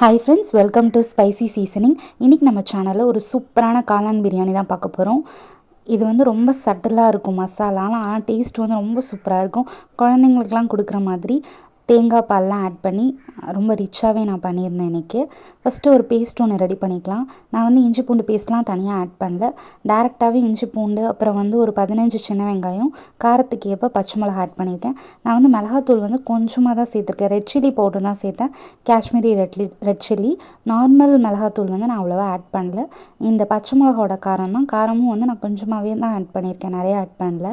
Hi friends welcome to spicy seasoning இன்றைக்கி நம்ம சேனலில் ஒரு சூப்பரான காளான் பிரியாணி தான் பார்க்க போகிறோம் இது வந்து ரொம்ப சட்டிலாக இருக்கும் மசாலாலாம் ஆனால் டேஸ்ட் வந்து ரொம்ப சூப்பராக இருக்கும். குழந்தைங்களுக்குலாம் கொடுக்குற மாதிரி. தேங்காய் பால்லாம் ஆட் பண்ணி ரொம்ப ரிச்சாகவே நான் பண்ணியிருந்தேன் இன்றைக்கி ஃபஸ்ட்டு ஒரு பேஸ்ட் ஒன்று ரெடி பண்ணிக்கலாம். நான் வந்து இஞ்சி பூண்டு பேஸ்ட்லாம் தனியாக ஆட் பண்ணல. டேரெக்டாகவே இஞ்சி பூண்டு அப்புறம் வந்து ஒரு பதினஞ்சு சின்ன வெங்காயம் காரத்துக்கு ஏற்ப பச்சை மிளகா ஆட் பண்ணியிருக்கேன். நான் வந்து மிளகாத்தூள் வந்து கொஞ்சமாக தான் சேர்த்துருக்கேன். ரெட் சில்லி பவுடர் தான் சேர்த்தேன். காஷ்மீரி ரெட்லி ரெட் சில்லி நார்மல் மிளகாத்தூள் வந்து நான் அவ்வளோவா ஆட் பண்ணல. இந்த பச்சை மிளகாவோட காரம் தான். காரமும் வந்து நான் கொஞ்சமாகவே தான் ஆட் பண்ணியிருக்கேன். நிறையா ஆட் பண்ணல.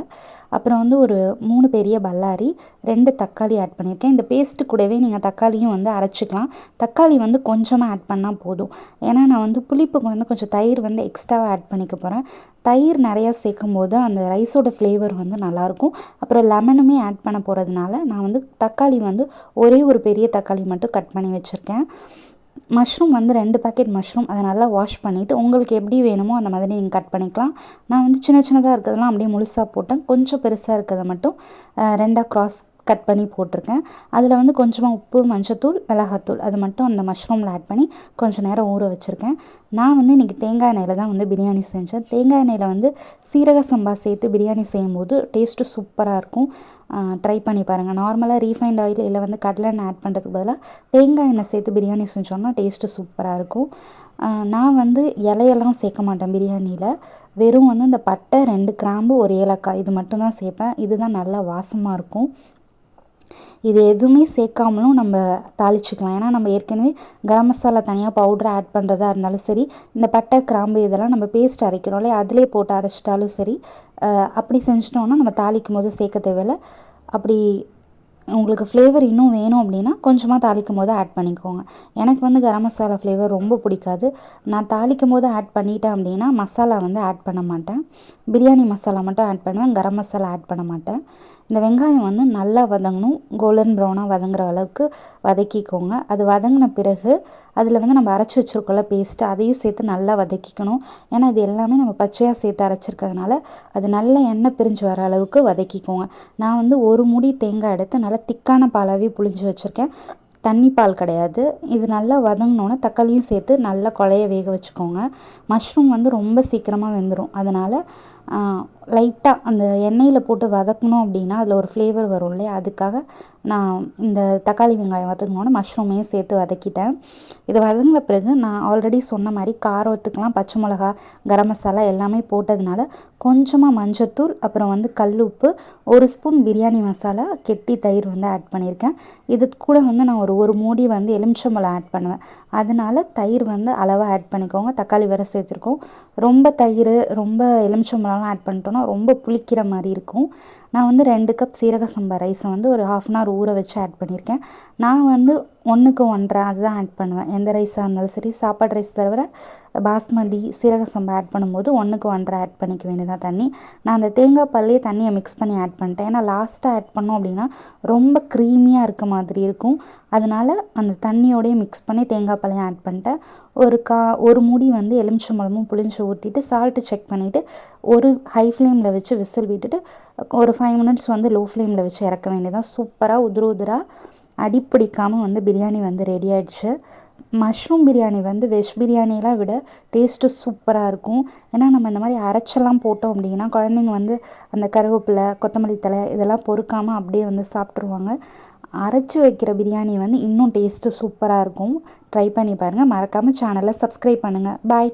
அப்புறம் வந்து ஒரு மூணு பெரிய பல்லாரி ரெண்டு தக்காளி ஆட் பண்ணியிருக்கேன். இந்த பேஸ்ட்டு கூடவே நீங்கள் தக்காளியும் வந்து அரைச்சிக்கலாம். தக்காளி வந்து கொஞ்சமாக ஆட் பண்ணால் போதும். ஏன்னா நான் வந்து புளிப்புக்கு வந்து கொஞ்சம் தயிர் வந்து எக்ஸ்ட்ராவாக ஆட் பண்ணிக்க போகிறேன் தயிர் நிறையா சேர்க்கும் போது அந்த ரைஸோட ஃப்ளேவர் வந்து நல்லாயிருக்கும். அப்புறம் லெமனுமே ஆட் பண்ண போகிறதுனால நான் வந்து தக்காளி வந்து ஒரே ஒரு பெரிய தக்காளி மட்டும் கட் பண்ணி வச்சுருக்கேன். மஷ்ரூம் வந்து ரெண்டு பேக்கெட் மஷ்ரூம் அதை நல்லா வாஷ் பண்ணிவிட்டு உங்களுக்கு எப்படி வேணுமோ அந்த மாதிரி நீங்கள் கட் பண்ணிக்கலாம். நான் வந்து சின்ன சின்னதாக இருக்கிறதெல்லாம் அப்படியே முழுசாக போட்டேன். கொஞ்சம் பெருசாக இருக்கிறத மட்டும் ரெண்டாக க்ராஸ் கட் பண்ணி போட்டிருக்கேன். அதில் வந்து கொஞ்சமாக உப்பு மஞ்சத்தூள் மிளகாத்தூள் அது மட்டும் அந்த மஷ்ரூமில் ஆட் பண்ணி கொஞ்சம் நேரம் ஊற வச்சுருக்கேன். நான் வந்து இன்றைக்கி தேங்காய் எண்ணெயில் தான் வந்து பிரியாணி செஞ்சேன். தேங்காய் எண்ணெயில் வந்து சீரக சம்பா சேர்த்து பிரியாணி செய்யும்போது டேஸ்ட்டு சூப்பராக இருக்கும். ட்ரை பண்ணி பாருங்கள் நார்மலாக ரீஃபைண்ட் ஆயில் இல்லை வந்து கடலை எண்ணெய் ஆட் பண்ணுறதுக்கு பதிலாக தேங்காய் எண்ணெய் சேர்த்து பிரியாணி செஞ்சோன்னா டேஸ்ட்டு சூப்பராக இருக்கும். நான் வந்து இலையெல்லாம் சேர்க்க மாட்டேன் பிரியாணியில். வெறும் வந்து இந்த பட்டை ரெண்டு கிராம்பு ஒரு ஏலக்காய் இது மட்டும்தான் சேர்ப்பேன். இதுதான் நல்லா வாசமாக இருக்கும். இது எதுவுமே சேர்க்காமலும் நம்ம தாளிச்சிக்கலாம். ஏன்னா நம்ம ஏற்கனவே கரம் மசாலா தனியாக பவுடர் ஆட் பண்ணுறதா இருந்தாலும் சரி இந்த பட்டை கிராம்பு இதெல்லாம் நம்ம பேஸ்ட் அரைக்கிறோம் இல்லையா? அதிலே போட்டு அரைச்சிட்டாலும் சரி அப்படி செஞ்சிட்டோம்னா நம்ம தாளிக்கும் போது சேர்க்க தேவையில்லை. அப்படி உங்களுக்கு ஃப்ளேவர் இன்னும் வேணும் அப்படின்னா கொஞ்சமாக தாளிக்கும் போது ஆட் பண்ணிக்கோங்க. எனக்கு வந்து கரம் மசாலா ஃப்ளேவர் ரொம்ப பிடிக்காது. நான் தாளிக்கும் போது ஆட் பண்ணிட்டேன் அப்படின்னா மசாலா வந்து ஆட் பண்ண மாட்டேன். பிரியாணி மசாலா மட்டும் ஆட் பண்ணுவேன் கரம் மசாலா ஆட் பண்ண மாட்டேன். இந்த வெங்காயம் வந்து நல்லா வதங்கணும். கோல்டன் ப்ரௌனாக வதங்குற அளவுக்கு வதக்கிக்கோங்க. அது வதங்கின பிறகு அதில் வந்து நம்ம அரைச்சி வச்சுருக்கோம்ல பேஸ்ட்டு அதையும் சேர்த்து நல்லா வதக்கிக்கணும். ஏன்னா இது எல்லாமே நம்ம பச்சையாக சேர்த்து அரைச்சிருக்கிறதுனால அது நல்ல எண்ணெய் பிரிஞ்சு வர அளவுக்கு வதக்கிக்கோங்க. நான் வந்து ஒரு முடி தேங்காய் எடுத்து நல்லா திக்கான பாலாகவே புளிஞ்சு வச்சுருக்கேன். தண்ணி பால் கிடையாது. இது நல்லா வதங்கினோன்னே தக்காளியும் சேர்த்து நல்லா குழைய வேக வச்சுக்கோங்க. மஷ்ரூம் வந்து ரொம்ப சீக்கிரமாக வெந்துடும் அதனால் லைட்டாக அந்த எண்ணெயில் போட்டு வதக்கணும் அப்படின்னா அதில் ஒரு ஃப்ளேவர் வரும் இல்லையா? அதுக்காக நான் இந்த தக்காளி வெங்காயம் வதங்கினோன்னே மஷ்ரூமையும் சேர்த்து வதக்கிட்டேன். இது வதங்கின பிறகு நான் ஆல்ரெடி சொன்ன மாதிரி காரத்துக்கெலாம் பச்சை மிளகா கரம் மசாலா எல்லாமே போட்டதுனால கொஞ்சமாக மஞ்சத்தூள் அப்புறம் வந்து கல் உப்பு ஒரு ஸ்பூன் பிரியாணி மசாலா கெட்டி தயிர் வந்து ஆட் பண்ணியிருக்கேன். இது கூட வந்து நான் ஒரு ஒரு மூடி வந்து எலுமிச்சம்பழம் ஆட் பண்ணுவேன். அதனால தயிர் வந்து அளவாக ஆட் பண்ணிக்கோங்க. தக்காளி வேறு சேர்த்துருக்கோம். ரொம்ப தயிர் ரொம்ப எலுமிச்சம்பழம்லாம் ஆட் பண்ணிட்டோன்னா ரொம்ப புளிக்கிற மாதிரி இருக்கும். நான் வந்து ரெண்டு கப் சீரக சம்பா ரைஸை வந்து ஒரு ஹாஃப் அன் ஹவர் ஊற வச்சு ஆட் பண்ணியிருக்கேன் நான் வந்து ஒன்றுக்கு ஒன்றரை அதுதான் ஆட் பண்ணுவேன். எந்த ரைஸாக இருந்தாலும் சரி சாப்பாடு ரைஸ் தவிர பாஸ்மதி சீரக சம்பா ஆட் பண்ணும்போது ஒன்றுக்கு ஒன்றரை ஆட் பண்ணிக்க வேண்டியதாக தண்ணி. நான் அந்த தேங்காய் பல்லையே தண்ணியை மிக்ஸ் பண்ணி ஆட் பண்ணிட்டேன். ஏன்னா லாஸ்ட்டாக ஆட் பண்ணோம் அப்படின்னா ரொம்ப க்ரீமியாக இருக்க மாதிரி இருக்கும். அதனால் அந்த தண்ணியோடய மிக்ஸ் பண்ணி தேங்காய் பாலையும் ஆட் பண்ணிட்டேன். ஒரு கா ஒரு மூடி வந்து எலுமிச்சம்பழமும் புளிஞ்சு ஊற்றிட்டு சால்ட்டு செக் பண்ணிவிட்டு ஒரு ஹை ஃப்ளேமில் வச்சு விசில் விட்டுட்டு ஒரு ஃபைவ் மினிட்ஸ் வந்து லோ ஃப்ளேமில் வச்சு இறக்க வேண்டியதான் சூப்பராக உதிர உதிராக அடிப்பிடிக்காமல் வந்து பிரியாணி வந்து ரெடி ஆகிடுச்சு மஷ்ரூம் பிரியாணி வந்து வெஜ் பிரியாணியெலாம் விட டேஸ்ட்டு சூப்பராக இருக்கும். ஏன்னா நம்ம இந்த மாதிரி அரைச்செல்லாம் போட்டோம் அப்படின்னா குழந்தைங்க வந்து அந்த கருவேப்பிலை கொத்தமல்லி தலை இதெல்லாம் பொறுக்காமல் அப்படியே வந்து சாப்பிட்ருவாங்க அரைச்சி வைக்கிற பிரியாணி வந்து இன்னும் டேஸ்ட்டு சூப்பராக இருக்கும். ட்ரை பண்ணி பாருங்கள் மறக்காமல் சேனலை சப்ஸ்கிரைப் பண்ணுங்கள் பாய்